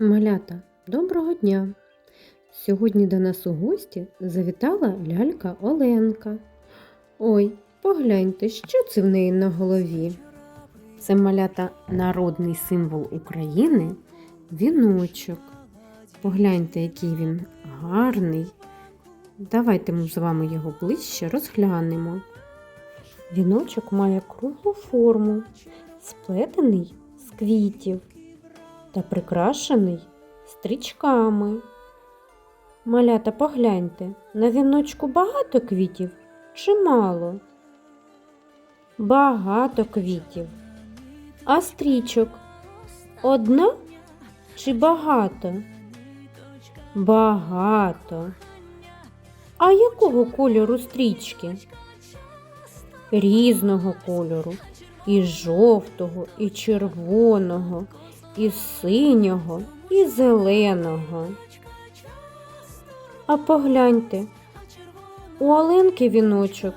Малята, доброго дня! Сьогодні до нас у гості завітала лялька Оленка. Ой, погляньте, що це в неї на голові. Це малята народний символ України віночок. Погляньте, який він гарний. Давайте ми з вами його ближче розглянемо. Віночок має круглу форму, сплетений з квітів та прикрашений стрічками. Малята, погляньте, на віночку багато квітів чи мало? Багато квітів. А стрічок одна чи багато? Багато. А якого кольору стрічки? Різного кольору. І жовтого, і червоного, і синього, і зеленого. А погляньте, у Оленки віночок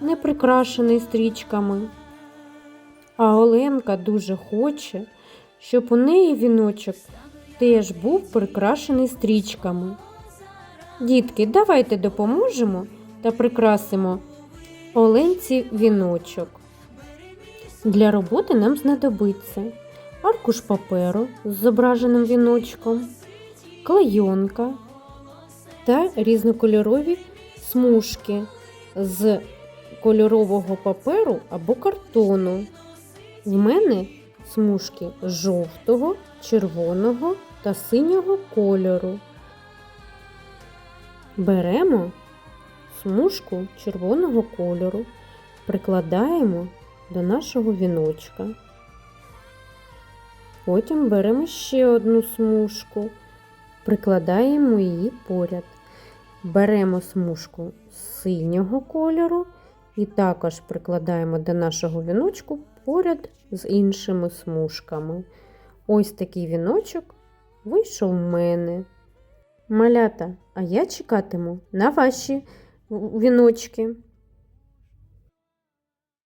не прикрашений стрічками. А Оленка дуже хоче, щоб у неї віночок теж був прикрашений стрічками. Дітки, давайте допоможемо та прикрасимо Оленці віночок. Для роботи нам знадобиться аркуш паперу з зображеним віночком, клейонка та різнокольорові смужки з кольорового паперу або картону. В мене смужки жовтого, червоного та синього кольору. Беремо смужку червоного кольору, прикладаємо до нашого віночка. Потім беремо ще одну смужку, прикладаємо її поряд. Беремо смужку синього кольору і також прикладаємо до нашого віночку поряд з іншими смужками. Ось такий віночок вийшов в мене. Малята, а я чекатиму на ваші віночки.